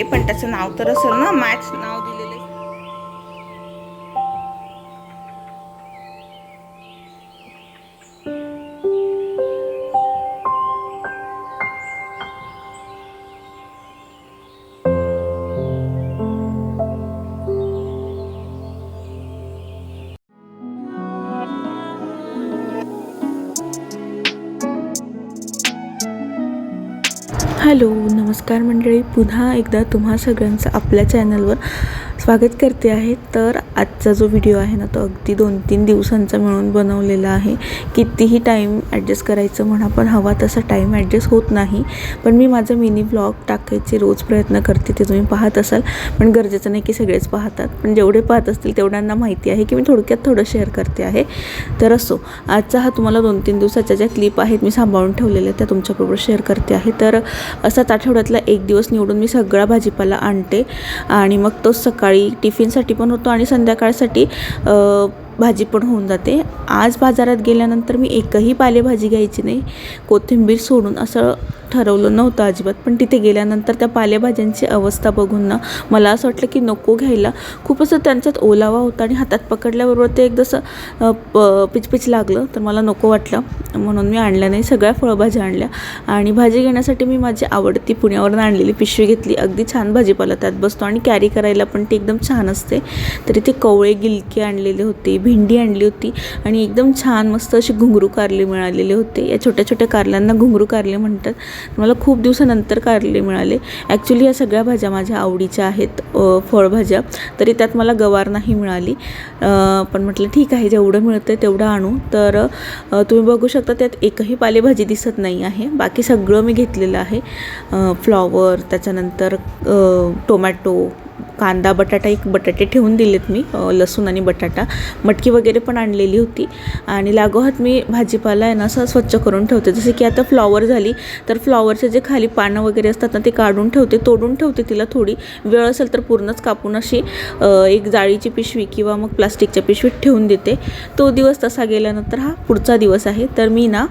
आहे पण त्याचं नाव तर असेल ना मॅच नाव हॅलो नमस्कार मंडळी. पुन्हा एकदा तुम्हा सगळ्यांचं आपल्या चॅनलवर स्वागत करते आहे. तर आजचा जो व्हिडिओ आहे ना तो अगदी दोन तीन दिवसांचा मिळून बनवलेला आहे. कितीही टाईम ॲडजस्ट करायचं म्हणा पण हवा तसा टाईम ॲडजस्ट होत नाही. पण मी माझं मिनी ब्लॉग टाकायचे रोज प्रयत्न करते ते तुम्ही पाहत असाल. पण गरजेचं नाही की सगळेच पाहतात. पण जेवढे पाहत असतील तेवढ्यांना माहिती आहे की मी थोडक्यात थोडं शेअर करते आहे. तर असो आजचा हा तुम्हाला दोन तीन दिवसाच्या ज्या क्लिप आहेत मी सांभाळून ठेवलेल्या त्या तुमच्याबरोबर शेअर करते आहे. तर असाच आठवड्यातला एक दिवस निवडून मी सगळा भाजीपाला आणते. आणि मग तो सकाळी टिफिनसाठी पण होतो आणि संध्याकाळसाठी भाजी पण होऊन जाते. आज बाजारात गेल्यानंतर मी एकही पालेभाजी घ्यायची नाही. कोथिंबीर सोडून असं ठरवलं नव्हतं अजिबात. पण तिथे गेल्यानंतर त्या पालेभाज्यांची अवस्था बघून ना मला असं वाटलं की नको घ्यायला. खूप असं त्यांच्यात ओलावा होता आणि हातात पकडल्याबरोबर ते एक जसं प पिचपिच लागलं. तर मला नको वाटलं. म्हणून मी आणल्या नाही. सगळ्या फळभाज्या आणल्या. आणि भाजी घेण्यासाठी मी माझी आवडती पुण्यावरून आणलेली पिशवी घेतली. अगदी छान भाजीपाला त्यात बसतो आणि कॅरी करायला पण ती एकदम छान असते. तर इथे कवळे गिलके आणलेले होते भेंडी आणली होती आणि एकदम छान मस्त अशी घुंगरू कारले मिळालेले होते. या छोट्या छोट्या कारल्यांना घुंगरू कारले म्हणतात. मला खूप दिवसानंतर कारले मिळाले. ॲक्च्युली या सगळ्या भाज्या माझ्या आवडीच्या आहेत फळभाज्या. तरी त्यात मला गवार नाही मिळाली. पण म्हटलं ठीक आहे जेवढं मिळतं तेवढं आणू. तर तुम्ही बघू शकता त्यात एकही पालेभाजी दिसत नाही आहे. बाकी सगळं मी घेतलेलं आहे. फ्लॉवर त्याच्यानंतर टोमॅटो कांदा बटाटा एक बटाटे ठेवून दिलेत मी लसूण आणि बटाटा. मटकी वगैरे पण आणलेली होती. आणि लागोहात मी भाजीपाला आहे ना असं स्वच्छ करून ठेवते. जसे की आता फ्लॉवर झाली तर फ्लॉवरचे जे खाली पानं वगैरे असतात ना ते काढून ठेवते तोडून ठेवते तिला थोडी. वेळ असेल तर पूर्णच कापून अशी एक जाळीची पिशवी किंवा मग प्लास्टिकच्या पिशवीत ठेवून देते. तो दिवस तसा गेल्यानंतर हा पुढचा दिवस आहे. तर मी ना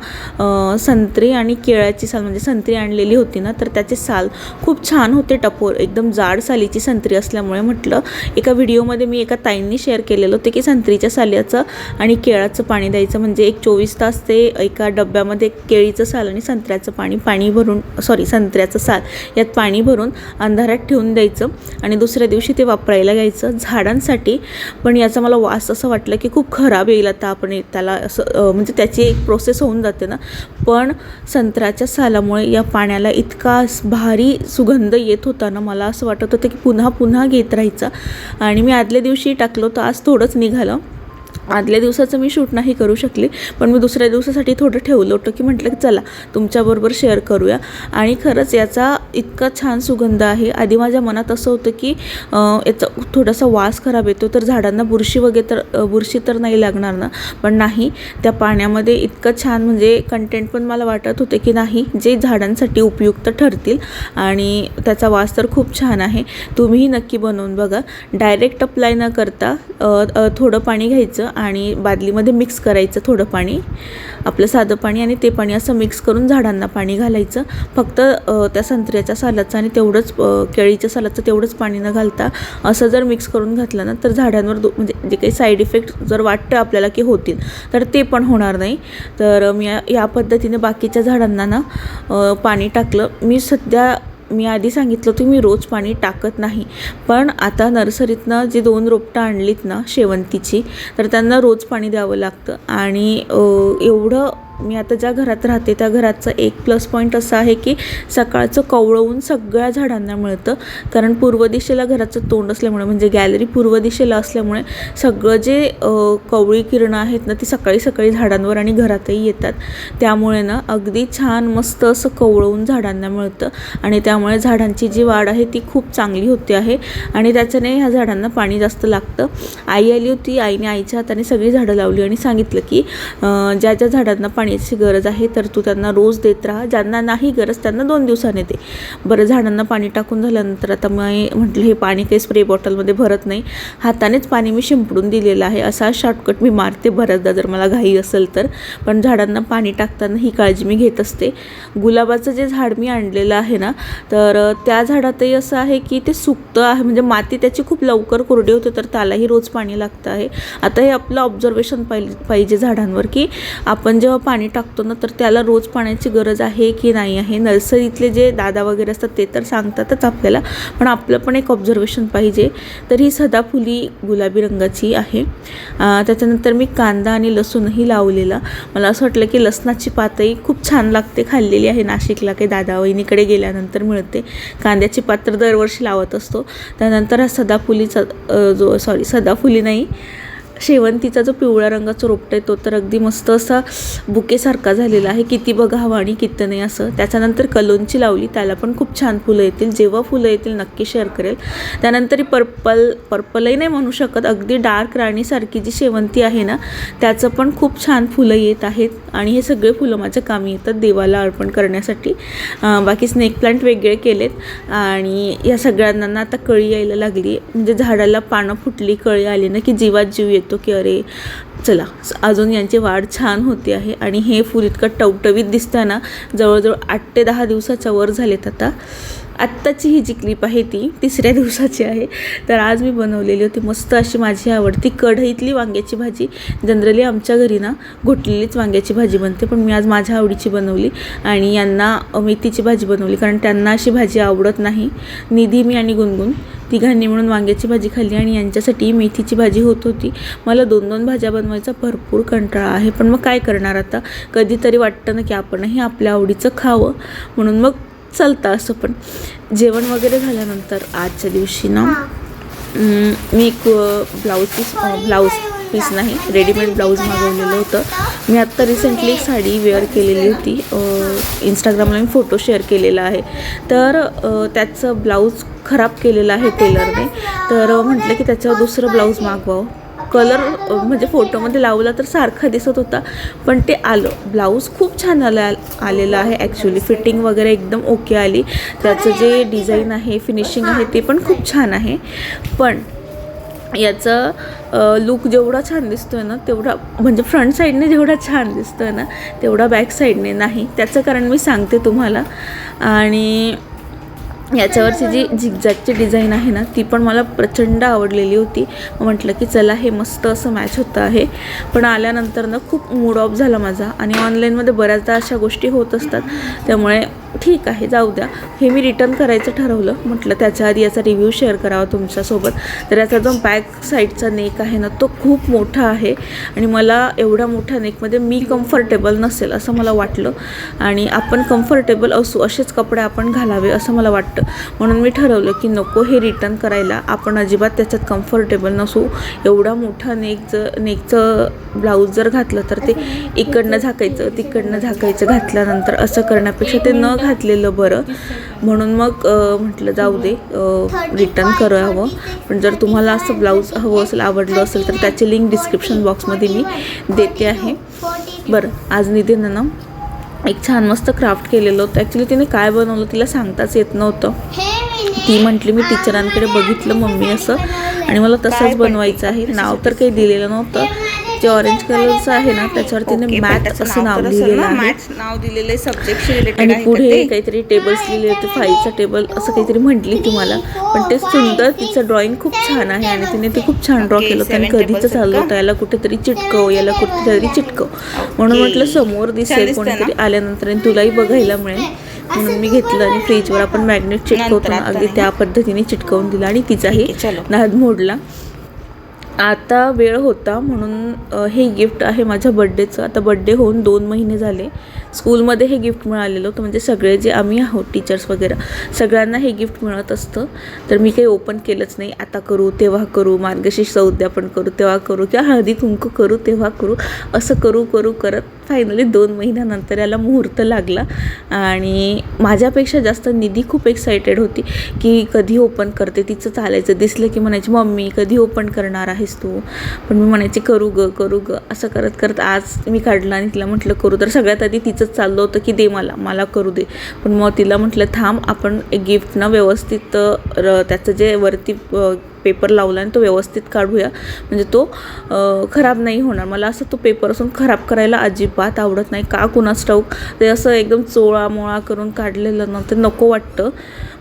संत्री आणि केळ्याची साल म्हणजे संत्री आणलेली होती ना तर त्याचे साल खूप छान होते टपोर. एकदम जाड सालीची संत्री असल्या असल्यामुळे म्हटलं एका व्हिडिओमध्ये मी एका ताईंनी शेअर केलेलं होतं की संत्रीच्या साल्याचं आणि केळाचं पाणी द्यायचं म्हणजे एक चोवीस तास ते एका डब्यामध्ये केळीचं साल आणि संत्र्याचं पाणी पाणी भरून सॉरी संत्र्याचं साल यात पाणी भरून अंधारात ठेवून द्यायचं आणि दुसऱ्या दिवशी ते वापरायला घ्यायचं झाडांसाठी. पण याचा मला वास असं वाटलं की खूप खराब येईल आता आपण त्याला असं म्हणजे त्याची एक प्रोसेस होऊन जाते ना. पण संत्र्याच्या सालामुळे या पाण्याला इतका भारी सुगंध येत होता ना मला असं वाटत होतं की पुन्हा पुन्हा घेत राहायचं. आणि मी आदल्या दिवशी टाकलं तर आज थोडंच निघालं. आदल्या दिवसाचं मी शूट नाही करू शकले पण मी दुसऱ्या दिवसासाठी थोडं ठेवलं होतं की म्हटलं की चला तुमच्याबरोबर शेअर करूया. आणि खरंच याचा इतका छान सुगंध आहे. आधी माझ्या मनात असं होतं की याचा थोडासा वास खराब येतो तर झाडांना बुरशी वगैरे तर बुरशी तर नाही लागणार ना? पण नाही त्या पाण्यामध्ये इतकं छान म्हणजे कंटेंट पण मला वाटत होते की नाही जे झाडांसाठी उपयुक्त ठरतील. आणि त्याचा वास तर खूप छान आहे. तुम्हीही नक्की बनवून बघा. डायरेक्ट अप्लाय न करता थोडं पाणी घ्यायचं आणि बादलीमध्ये मिक्स करायचं थोडं पाणी. आपलं साधं पाणी आणि ते पाणी असं मिक्स करून झाडांना पाणी घालायचं. फक्त त्या संत्र्याच्या सालाचं आणि तेवढंच केळीच्या सालाचं तेवढंच पाणी न घालता असं जर मिक्स करून घातलं ना तर झाडांवर दो म्हणजे जे काही साईड इफेक्ट जर वाटतं आपल्याला की होतील तर ते पण होणार नाही. तर मी या- पद्धतीने बाकीच्या झाडांना ना पाणी टाकलं. मी सध्या मी आधी सांगितलं होतं मी रोज पाणी टाकत नाही. पण आता नर्सरीतनं जे दोन रोपटं आणलीत ना शेवंतीची तर त्यांना रोज पाणी द्यावं लागतं. आणि एवढं मी आता ज्या घरात राहते त्या घराचं एक प्लस पॉईंट असं आहे की सकाळचं कवळवून सगळ्या झाडांना मिळतं. कारण पूर्व दिशेला घराचं तोंड असल्यामुळे म्हणजे गॅलरी पूर्व दिशेला असल्यामुळे सगळं जे कवळी किरणं आहेत ना ती सकाळी सकाळी झाडांवर आणि घरातही येतात. त्यामुळे ना अगदी छान मस्त असं कवळवून झाडांना मिळतं आणि त्यामुळे झाडांची जी वाढ आहे ती खूप चांगली होते आहे आणि त्याच्याने ह्या झाडांना पाणी जास्त लागतं. आई आली होती आईने आईच्या हाताने सगळी झाडं लावली आणि सांगितलं की ज्या ज्या झाडांना पाणी पाण्याची गरज आहे तर तू त्यांना रोज देत राहा. ज्यांना नाही गरज त्यांना दोन दिवसाने दे. बरं झाडांना पाणी टाकून झाल्यानंतर आता मी म्हटलं हे पाणी काही स्प्रे बॉटलमध्ये भरत नाही. हातानेच पाणी मी शिंपडून दिलेलं आहे. असा शॉर्टकट मी मारते बऱ्याचदा जर मला घाई असेल तर. पण झाडांना पाणी टाकताना ही काळजी मी घेत असते. गुलाबाचं जे झाड मी आणलेलं आहे ना तर त्या झाडातही असं आहे की ते सुकतं आहे. म्हणजे माती त्याची खूप लवकर कोरडी होते तर त्यालाही रोज पाणी लागतं आहे. आता हे आपलं ऑब्झर्वेशन पाहिजे पाहिजे झाडांवर की आपण जेव्हा पाणी पाणी टाकतो ना तर त्याला रोज पाण्याची गरज आहे की नाही आहे? नर्सरीतले जे दादा वगैरे असतात ते तर सांगतातच आपल्याला पण आपलं पण एक ऑब्झर्वेशन पाहिजे. तर ही सदाफुली गुलाबी रंगाची आहे. त्याच्यानंतर मी कांदा आणि लसूणही लावलेला. मला असं वाटलं की लसणाची पातही खूप छान लागते खाल्लेली आहे नाशिकला. काही दादा वहिनीकडे गेल्यानंतर मिळते. कांद्याची पात्र दरवर्षी लावत असतो. त्यानंतर हा सदाफुलीचा जो सॉरी सदाफुली नाही शेवंतीचा जो पिवळ्या रंगाचा रोपटा आहे तो तर अगदी मस्त असा बुकेसारखा झालेला आहे. किती बघावं आणि किती नाही असं. त्याच्यानंतर कलोंची लावली त्याला पण खूप छान फुलं येतील. जेव्हा फुलं येतील नक्की शेअर करेल. त्यानंतरही पर्पल पर्पलही नाही म्हणू शकत. अगदी डार्क राणीसारखी जी शेवंती आहे ना त्याचं पण खूप छान फुलं येत आहेत. आणि हे सगळे फुलं माझ्या कामी येतात देवाला अर्पण करण्यासाठी. बाकी स्नेक प्लांट वेगळे केलेत. आणि या सगळ्यांना आता कळी यायला लागली. म्हणजे झाडाला पानं फुटली कळी आली ना की जीवात जीव येतो. की अरे चला अजून यांची वाढ छान होते आहे आणि हे फूल इतकं टवटवीत दिसताना जवळजवळ आठ ते दहा दिवसाच्या वर झालेत आता. आत्ताची ही जी क्लिप आहे ती तिसऱ्या दिवसाची आहे. तर आज मी बनवलेली होती मस्त अशी माझी आवडती कढईतली वांग्याची भाजी. जनरली आमच्या घरी ना घोटलेलीच वांग्याची भाजी बनते पण मी आज माझ्या आवडीची बनवली आणि यांना मेथीची भाजी बनवली कारण त्यांना अशी भाजी आवडत नाही. निधी मी आणि गुणगुण तिघांनी म्हणून वांग्याची भाजी खाल्ली आणि यांच्यासाठी मेथीची भाजी होत होती. मला दोन दोन भाज्या बनवायचा भरपूर कंटाळा आहे पण मग काय करणार आता? कधीतरी वाटतं ना की आपणही आपल्या आवडीचं खावं. म्हणून मग चालतं असं पण. जेवण वगैरे झाल्यानंतर आजच्या दिवशी ना मी एक ब्लाऊज पीस ब्लाऊज पीस नाही रेडीमेड ब्लाऊज मागवलेलं होतं. मी आत्ता रिसेंटली एक साडी वेअर केलेली होती. इंस्टाग्रामला मी फोटो शेअर केलेला आहे. तर त्याचं ब्लाऊज खराब केलेलं आहे टेलरने तर म्हटलं की त्याच्यावर दुसरं ब्लाऊज मागवावं. कलर म्हणजे फोटोमध्ये लावला तर सारखा दिसत होता. पण ते आलं. ब्लाऊज खूप छान आला आलेलं आहे ॲक्च्युली फिटिंग वगैरे एकदम ओके आली. त्याचं जे डिझाईन आहे फिनिशिंग आहे ते पण खूप छान आहे. पण याचं लुक जेवढा छान दिसतो आहे ना तेवढा म्हणजे फ्रंट साईडने जेवढा छान दिसतो आहे ना तेवढा बॅक साईडने नाही. त्याचं कारण मी सांगते तुम्हाला. आणि याच्यावरची जी झिगझॅगची डिझाईन आहे ना ती पण मला प्रचंड आवडलेली होती. म्हटलं की चला हे मस्त असं मॅच होतं आहे. पण आल्यानंतर ना खूप मूड ऑफ झाला माझा. आणि ऑनलाईनमध्ये बऱ्याचदा अशा गोष्टी होत असतात. त्यामुळे ठीक आहे जाऊ द्या. हे मी रिटर्न करायचं ठरवलं. म्हटलं त्याच्या आधी याचा रिव्ह्यू शेअर करावा तुमच्यासोबत. तर याचा जो बॅक साईडचा नेक आहे ना तो खूप मोठा आहे. आणि मला एवढ्या मोठ्या नेकमध्ये मी कम्फर्टेबल नसेल असं मला वाटलं. आणि आपण कम्फर्टेबल असू असेच कपडे आपण घालावे असं मला वाटतं. म्हणून मी ठरवलं की नको हे रिटर्न करायला. आपण अजिबात त्याच्यात कम्फर्टेबल नसू. एवढा मोठा नेकचं नेकचं ब्लाऊज जर घातलं तर ते इकडनं झाकायचं तिकडनं झाकायचं घातल्यानंतर असं करण्यापेक्षा ते न घातलेलं बरं. म्हणून मग म्हटलं जाऊ दे रिटर्न करावं. पण जर तुम्हाला असं ब्लाऊज हवं असेल आवडलं असेल तर त्याची लिंक डिस्क्रिप्शन बॉक्समध्ये मी देते आहे. बरं आज निधीनं ना एक छान मस्त क्राफ्ट केलेलं होतं. ॲक्च्युली तिने काय बनवलं तिला सांगताच येत नव्हतं. ती म्हटली मी टीचरांकडे बघितलं मम्मी असं. आणि मला तसंच बनवायचं आहे. नाव तर काही दिलेलं नव्हतं. जे ऑरेंज कलरचं आहे ना त्याच्यावर तिने ओके, पण मॅथ त्याचं असं नाव ना, आहे मॅथ्स नाव दिलेलं आहे सब्जेक्टशी रिलेटेड आणि पुढे? काहीतरी टेबल्स लिहिले होते फाईलचा टेबल असं काहीतरी म्हटली ती मला पण ते सुंदर तिचं ड्रॉइंग खूप छान आहे आणि तिने ते खूप छान ड्रॉ केलं होतं आणि कधीचं चाललं? होतं याला कुठेतरी चिटकव याला कुठेतरी चिटकव म्हणून. म्हटलं समोर दिसेल? कोणीतरी आल्यानंतर आणि तुलाही बघायला मिळेल म्हणून मी घेतलं आणि फ्रीजवर आपण मॅग्नेट चिटकवतो अगदी. त्या पद्धतीने चिटकवून दिला आणि तिचाही. नाद मोडला आता वेळ होता म्हणून हे गिफ्ट आहे माझ्या बड्डेचं आता बड्डे होऊन दोन महिने झाले. स्कूलमध्ये हे गिफ्ट मिळालेलं होतं. म्हणजे सगळे जे आम्ही आहोत टीचर्स वगैरे सगळ्यांना हे गिफ्ट मिळत असतं. तर मी काही ओपन केलंच नाही. आता करू तेव्हा करू मार्गशीर्ष उद्यापन करू तेव्हा करू किंवा हळदी कुंकू करू तेव्हा करू. असं करू करू करत फायनली दोन महिन्यानंतर याला मुहूर्त लागला. आणि माझ्यापेक्षा जास्त निधी खूप एक्सायटेड होती की कधी ओपन करते तिचं चालायचं. दिसलं की म्हणायची मम्मी कधी ओपन करणार आहेस तू? पण मी म्हणायची करू ग करू ग. असं करत करत आज मी काढलं आणि तिला म्हटलं करू. तर सगळ्यात आधी तिचंच चाललं होतं की दे मला मला करू दे. पण मग तिला म्हटलं थांब आपण एक व्यवस्थित र त्याचं जे वरती पेपर लावला आणि तो व्यवस्थित काढूया. म्हणजे तो खराब नाही होणार. मला असं तो पेपर असून खराब करायला अजिबात आवडत नाही. का कुणाच ठाऊक? ते असं एकदम चोळा मोळा करून काढलेलं ना ते नको वाटतं.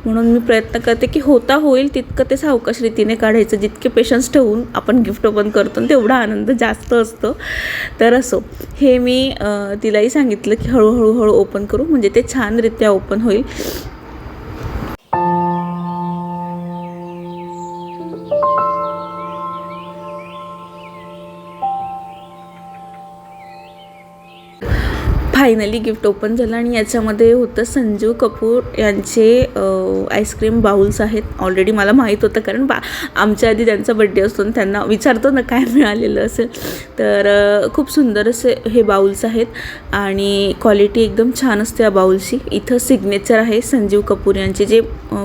म्हणून मी प्रयत्न करते की होता होईल तितकं ते सावकाश रीतीने काढायचं. जितके पेशन्स ठेवून आपण गिफ्ट ओपन करतो आणि तेवढा आनंद जास्त असतो. तर असो हे मी तिलाही सांगितलं की हळूहळू हळू ओपन करू. म्हणजे ते छानरित्या ओपन होईल. फायनली गिफ्ट ओपन झालं आणि याच्यामध्ये होतं संजीव कपूर यांचे आईस्क्रीम बाउल्स आहेत. ऑलरेडी मला माहीत होतं कारण बा आमच्या आधी त्यांचा बड्डे असतो आणि त्यांना विचारतो ना काय मिळालेलं असेल. तर खूप सुंदर असे हे बाउल्स आहेत आणि क्वालिटी एकदम छान असते या बाउलची इथं सिग्नेचर आहे संजीव कपूर यांचे जे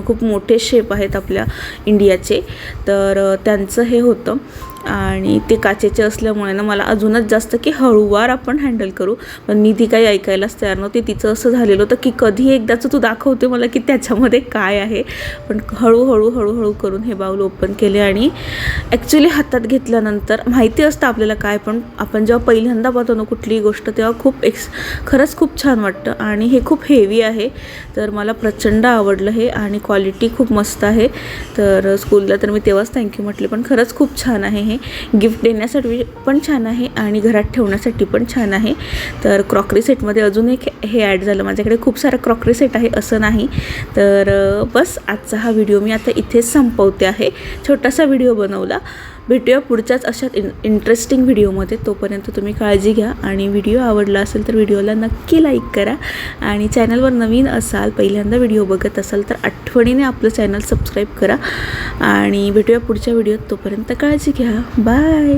खूप मोठे शेप आहेत आपल्या इंडियाचे तर त्यांचं हे होतं. आणि ते काचेचे असल्यामुळे ना मला अजूनच जास्त की हळूवार आपण हँडल करू. पण मी ती काही ऐकायलाच तयार नव्हती. तिचं असं झालेलं होतं की कधी एकदाचं तू दाखवते मला की त्याच्यामध्ये काय आहे. पण हळूहळू हळूहळू करून हे बाऊल ओपन केले आणि ॲक्च्युली हातात घेतल्यानंतर माहिती असतं आपल्याला काय पण आपण जेव्हा पहिल्यांदा पाहतो ना कुठलीही गोष्ट तेव्हा खूप एक्स खरंच खूप छान वाटतं. आणि हे खूप हेवी आहे. तर मला प्रचंड आवडलं हे आणि क्वालिटी खूप मस्त आहे. तर स्कूलला तर मी तेव्हाच थँक्यू म्हटले पण खरंच खूप छान आहे हे. गिफ्ट देण्यासाठी पण छान आहे आणि घरात ठेवण्यासाठी पण छान आहे. तर क्रॉकरी सेटमध्ये अजून एक हे ॲड झालं. माझ्याकडे खूप सारं क्रॉकरी सेट आहे असं नाही. तर बस आजचा हा व्हिडिओ मी आता इथेच संपवते आहे. छोटासा व्हिडिओ बनवला. भेटूया पुढच्याच अशाच इन इंटरेस्टिंग व्हिडिओमध्ये तोपर्यंत तुम्ही काळजी घ्या. आणि व्हिडिओ आवडला असेल तर व्हिडिओला नक्की लाईक करा. आणि चॅनलवर नवीन असाल पहिल्यांदा व्हिडिओ बघत असाल तर आठवणीने आपलं चॅनल सबस्क्राईब करा. आणि भेटूया पुढच्या व्हिडिओत तोपर्यंत काळजी घ्या. बाय